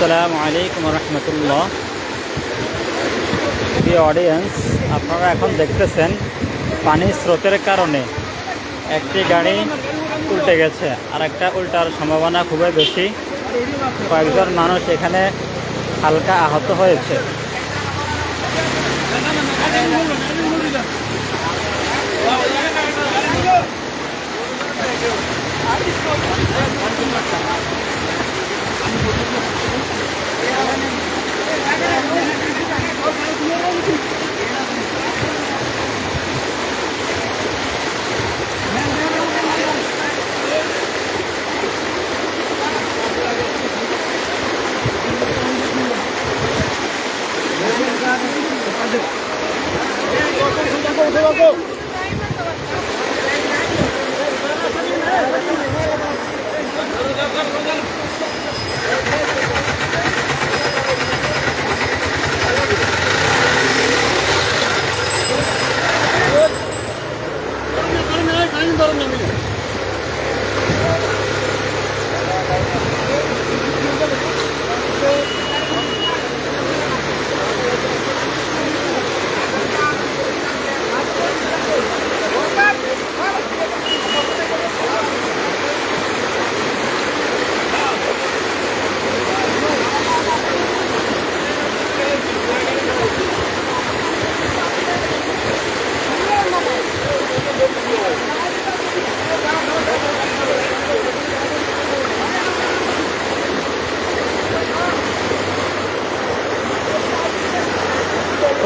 আসসালামু আলাইকুম রহমতুল্লাহ। প্রিয় অডিয়েন্স আপনারা এখন দেখতেছেন পানির স্রোতের কারণে একটি গাড়ি উল্টে গেছে। আর একটা উল্টার সম্ভাবনা খুবই বেশি। কয়েকজন মানুষ এখানে হালকা আহত হয়েছে। ¡Cállese, loco!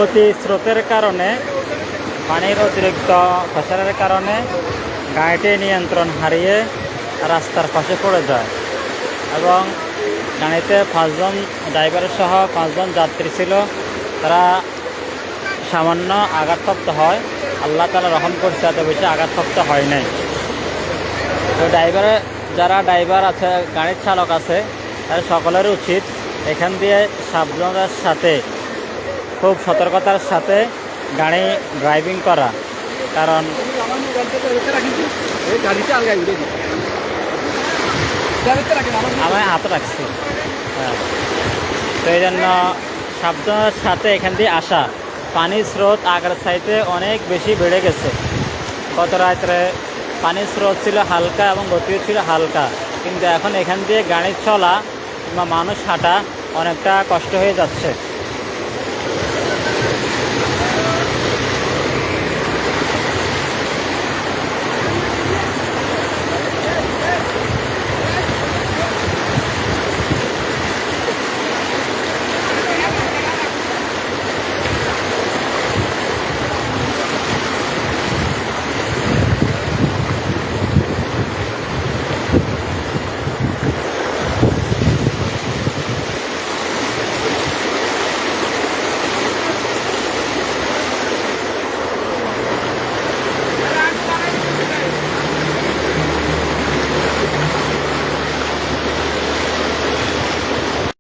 অতি স্রোতের কারণে, পানির অতিরিক্ত ফসলের কারণে গাড়িটি নিয়ন্ত্রণ হারিয়ে রাস্তার পাশে পড়ে যায় এবং গাড়িতে পাঁচজন ড্রাইভার সহ পাঁচজন যাত্রী ছিল, তারা সামান্য আঘাতপ্রাপ্ত হয়। আল্লাহ তালা রহম করছে, এত বেশি আঘাতপ্রাপ্ত হয় নাই। তো ড্রাইভারে যারা ড্রাইভার আছে, গাড়ির চালক আছে তাদের সকলের উচিত এখান দিয়ে সাবধানতার সাথে খুব সতর্কতার সাথে গাড়ি ড্রাইভিং করা। কারণ আমি হাত রাখছি। হ্যাঁ। জন্য সাবধানের সাথে এখান দিয়ে আসা। পানির স্রোত আগের সাইতে অনেক বেশি বেড়ে গেছে। গত রাত্রে পানির স্রোত ছিল হালকা এবং গতিও ছিল হালকা। কিন্তু এখন এখান দিয়ে গাড়ি চলা কিংবা মানুষ হাঁটা অনেকটা কষ্ট হয়ে যাচ্ছে।